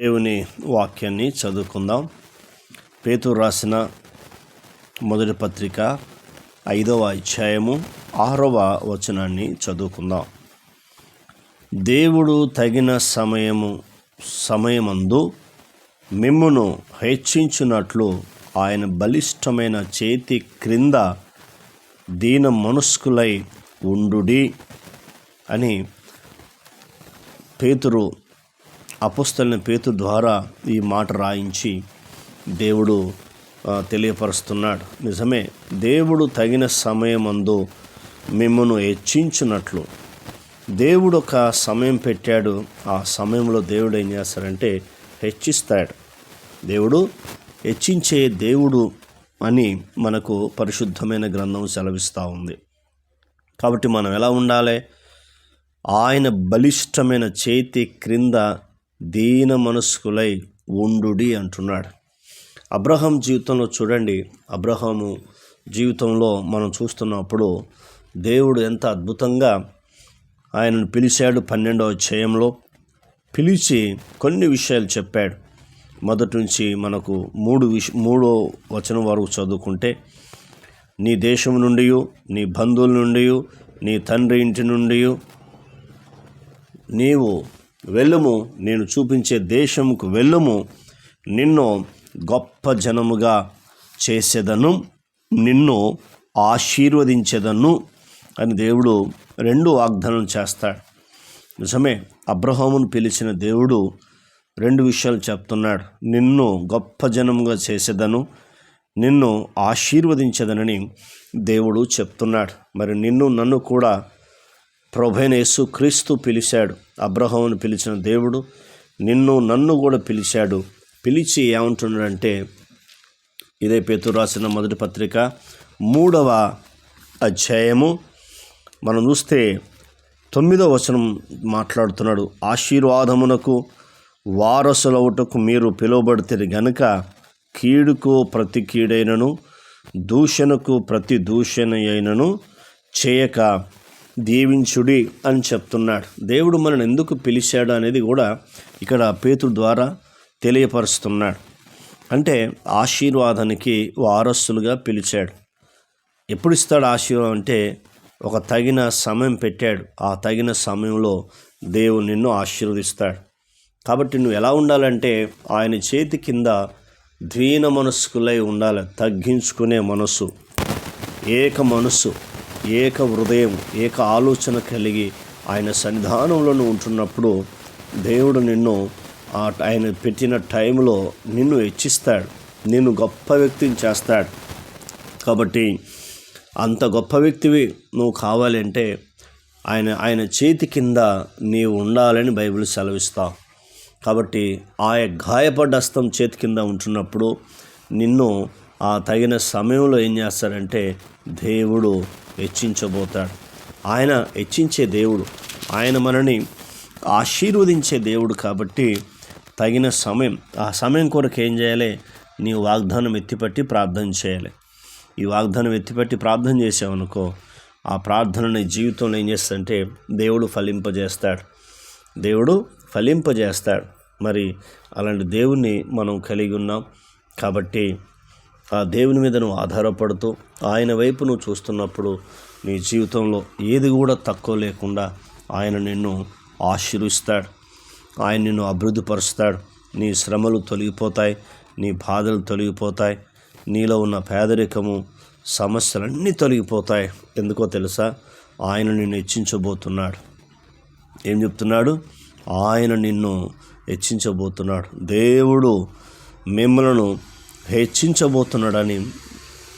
దేవుని వాక్యాన్ని చదువుకుందాం. పేతురు రాసిన మొదటి పత్రిక ఐదవ అధ్యాయము ఆరవ వచనాన్ని చదువుకుందాం. దేవుడు తగిన సమయము సమయమందు మిమ్మును హెచ్చించినట్లు ఆయన బలిష్టమైన చేతి క్రింద దీన మనస్కులై ఉండుడి అని పేతురు అపుస్తలిన పేతు ద్వారా ఈ మాట రాయించి దేవుడు తెలియపరుస్తున్నాడు. నిజమే దేవుడు తగిన సమయమందు మిమ్మను హెచ్చించినట్లు. దేవుడు ఒక సమయం పెట్టాడు ఆ సమయంలో దేవుడు ఏం చేస్తాడంటే హెచ్చిస్తాడు. దేవుడు హెచ్చించే దేవుడు అని మనకు పరిశుద్ధమైన గ్రంథం సెలవిస్తూ ఉంది. కాబట్టి మనం ఎలా ఉండాలి? ఆయన బలిష్టమైన చేతి క్రింద దీన మనస్కులై ఉండుడి అంటున్నాడు. అబ్రహం జీవితంలో చూడండి అబ్రహాము జీవితంలో మనం చూస్తున్నప్పుడు దేవుడు ఎంత అద్భుతంగా ఆయనను పిలిచాడు పన్నెండవ చేయంలో పిలిచి కొన్ని విషయాలు చెప్పాడు. మొదటి నుంచి మనకు మూడు విష మూడో వచనం వరకు చదువుకుంటే నీ దేశం నుండి నీ బంధువుల నుండి నీ తండ్రి ఇంటి నుండి నీవు వెళ్ళుము నేను చూపించే దేశముకు వెళ్ళుము నిన్ను గొప్ప జనముగా చేసేదను నిన్ను ఆశీర్వదించేదను అని దేవుడు రెండు వాగ్దానం చేస్తాడు. నిజమే అబ్రహామును పిలిచిన దేవుడు రెండు విషయాలు చెప్తున్నాడు. నిన్ను గొప్ప జనముగా చేసేదను నిన్ను ఆశీర్వదించదనని దేవుడు చెప్తున్నాడు. మరి నిన్ను నన్ను కూడా ప్రభైనేసు క్రీస్తు పిలిచాడు. అబ్రహామును పిలిచిన దేవుడు నిన్ను నన్ను కూడా పిలిచాడు. పిలిచి ఏమంటున్నాడంటే ఇదే పేతురు రాసిన మొదటి పత్రిక మూడవ అధ్యాయము. మనం చూస్తే తొమ్మిదవ వచనం మాట్లాడుతున్నాడు. ఆశీర్వాదమునకు వారసులవుటకు మీరు పిలువబడితే గనుక కీడుకు ప్రతి కీడైనను దూషణకు ప్రతి దూషణ అయినను చేయక దీవించుడి అని చెప్తున్నాడు. దేవుడు మనల్ని ఎందుకు పిలిచాడు అనేది కూడా ఇక్కడ పేతుడు ద్వారా తెలియపరుస్తున్నాడు. అంటే ఆశీర్వాదానికి వారసులుగా పిలిచాడు. ఎప్పుడు ఇస్తాడు ఆశీర్వాదం అంటే ఒక తగిన సమయం పెట్టాడు. ఆ తగిన సమయంలో దేవుడు నిన్ను ఆశీర్వదిస్తాడు. కాబట్టి నువ్వు ఎలా ఉండాలంటే ఆయన చేతి కింద ద్వీన మనస్కులై ఉండాలి. తగ్గించుకునే మనస్సు ఏక మనస్సు ఏక హృదయం ఏక ఆలోచన కలిగి ఆయన సన్నిధానంలో ఉంటున్నప్పుడు దేవుడు నిన్ను ఆయన పెట్టిన టైంలో నిన్ను హెచ్చిస్తాడు. నిన్ను గొప్ప వ్యక్తిని చేస్తాడు. కాబట్టి అంత గొప్ప వ్యక్తివి నువ్వు కావాలంటే ఆయన ఆయన చేతి కింద నీవు ఉండాలని బైబిల్ సెలవిస్తావు కాబట్టి ఆ గాయపడ్డ హస్తం చేతి కింద ఉంటున్నప్పుడు నిన్ను ఆ తగిన సమయంలో ఏం చేస్తాడంటే దేవుడు హెచ్చించబోతాడు. ఆయన హెచ్చించే దేవుడు ఆయన మనని ఆశీర్వదించే దేవుడు కాబట్టి తగిన సమయం ఆ సమయం కొరకు ఏం చేయాలి? నీ వాగ్దానం ఎత్తిపట్టి ప్రార్థన చేయాలి. ఈ వాగ్దానం ఎత్తిపట్టి ప్రార్థన చేసామనుకో ఆ ప్రార్థన నీ జీవితంలో ఏం చేస్తాడంటే దేవుడు ఫలింపజేస్తాడు. దేవుడు ఫలింపజేస్తాడు. మరి అలాంటి దేవుణ్ణి మనం కలిగి ఉన్నాం కాబట్టి ఆ దేవుని మీద నువ్వు ఆధారపడుతూ ఆయన వైపు నువ్వు చూస్తున్నప్పుడు నీ జీవితంలో ఏది కూడా తక్కువ లేకుండా ఆయన నిన్ను ఆశీర్విస్తాడు. ఆయన నిన్ను అభివృద్ధిపరుస్తాడు. నీ శ్రమలు తొలగిపోతాయి. నీ బాధలు తొలగిపోతాయి. నీలో ఉన్న పేదరికము సమస్యలన్నీ తొలగిపోతాయి. ఎందుకో తెలుసా? ఆయన నిన్ను హెచ్చించబోతున్నాడు. ఏం చెప్తున్నాడు? ఆయన నిన్ను హెచ్చించబోతున్నాడు. దేవుడు మిమ్మలను హెచ్చించబోతున్నాడని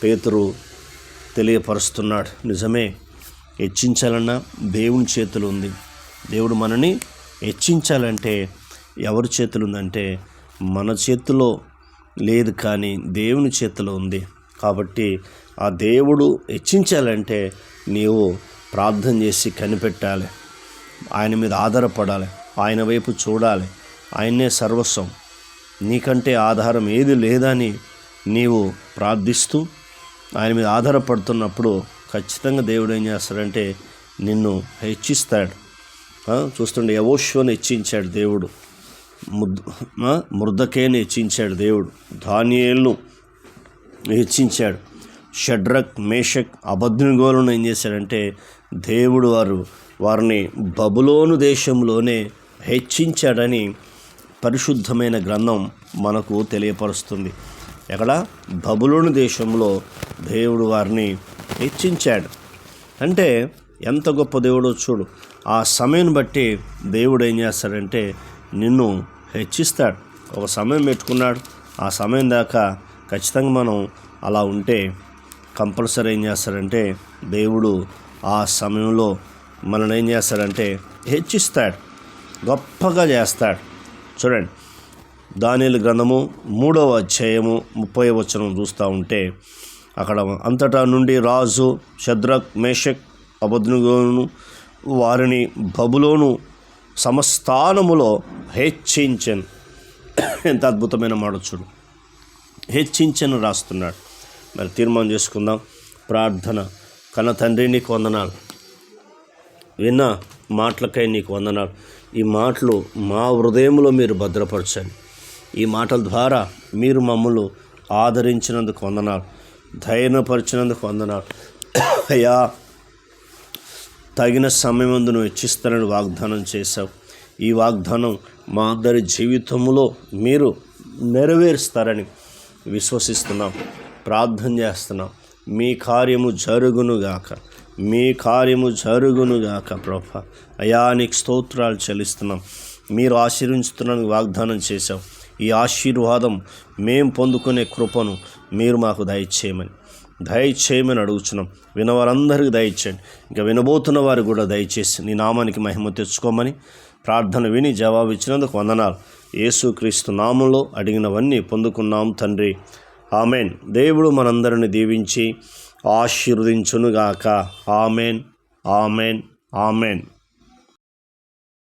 పేతురు తెలియపరుస్తున్నాడు. నిజమే హెచ్చించాలన్నా దేవుని చేతులు ఉంది. దేవుడు మనని హెచ్చించాలంటే ఎవరి చేతులు ఉందంటే మన చేతిలో లేదు కానీ దేవుని చేతిలో ఉంది. కాబట్టి ఆ దేవుడు హెచ్చించాలంటే నీవు ప్రార్థన చేసి కనిపెట్టాలి. ఆయన మీద ఆధారపడాలి. ఆయన వైపు చూడాలి. ఆయనే సర్వస్వం. నీకంటే ఆధారం ఏది లేదని నీవు ప్రార్థిస్తూ ఆయన మీద ఆధారపడుతున్నప్పుడు ఖచ్చితంగా దేవుడు ఏం చేస్తాడంటే నిన్ను హెచ్చిస్తాడు. చూస్తుండే యవోష్వను హెచ్చించాడు దేవుడు. ముద్ మృదకేని హెచ్చించాడు దేవుడు. ధాన్యేలను హెచ్చించాడు. షడ్రక్ మేషక్ అబద్ధిగోలను ఏం చేశాడంటే దేవుడు వారు వారిని బబులోను దేశంలోనే హెచ్చించాడని పరిశుద్ధమైన గ్రంథం మనకు తెలియపరుస్తుంది. ఎక్కడ? బబులోని దేశంలో దేవుడు వారిని హెచ్చించాడు. అంటే ఎంత గొప్ప దేవుడో చూడు. ఆ సమయం బట్టి దేవుడు ఏం చేస్తాడంటే నిన్ను హెచ్చిస్తాడు. ఒక సమయం పెట్టుకున్నాడు. ఆ సమయం దాకా ఖచ్చితంగా మనం అలా ఉంటే కంపల్సరీ ఏం చేస్తాడంటే దేవుడు ఆ సమయంలో మనల్ని ఏం చేస్తాడంటే హెచ్చిస్తాడు. గొప్పగా చేస్తాడు. చూడండి. దానిల గ్రంథము మూడవ అధ్యాయము ముప్పై వచనం చూస్తూ ఉంటే అక్కడ అంతటా నుండి రాజు శద్రక్ మేషక్ అబద్నుగోను వారిని బబులోను సమస్థానములో హెచ్చించను. ఎంత అద్భుతమైన మాట చూడు. హెచ్చించను రాస్తున్నాడు. మరి తీర్మానం చేసుకుందాం. ప్రార్థన. కన్న తండ్రి నీకు వందనాలు. విన్న మాటలకై నీకు వందనాలు. ఈ మాటలు మా హృదయంలో మీరు భద్రపరచండి. ఈ మాటల ద్వారా మీరు మమ్మల్ని ఆదరించినందుకు వందనాలు ధైర్యపరిచినందుకు వందనాలు. అయ్యా తగిన సమయం నువ్వు ఇచ్చిస్తానని వాగ్దానం చేశావు. ఈ వాగ్దానం మా అందరి జీవితంలో మీరు నెరవేరుస్తారని విశ్వసిస్తున్నాం ప్రార్థన చేస్తున్నాం. మీ కార్యము జరుగునుగాక. మీ కార్యము జరుగునుగాక ప్రభ. అయా నీకు స్తోత్రాలు చెల్లిస్తున్నాం. మీరు ఆశీర్వించుతున్నానికి వాగ్దానం చేశాం ఈ ఆశీర్వాదం మేం పొందుకునే కృపను మీరు మాకు దయచేయమని. దయచేయమని అడుగుచున్నాం. వినవారందరికీ దయచేయండి. ఇంకా వినబోతున్న వారు కూడా దయచేసి నీ నామానికి మహిమ తెచ్చుకోమని ప్రార్థన విని జవాబు ఇచ్చినందుకు వందనాలు యేసుక్రీస్తు నామంలో అడిగినవన్నీ పొందుకున్నాం తండ్రి. ఆమెన్. దేవుడు మనందరిని దీవించి ఆశీర్వదించునుగాక. ఆమెన్. ఆమెన్. ఆమెన్.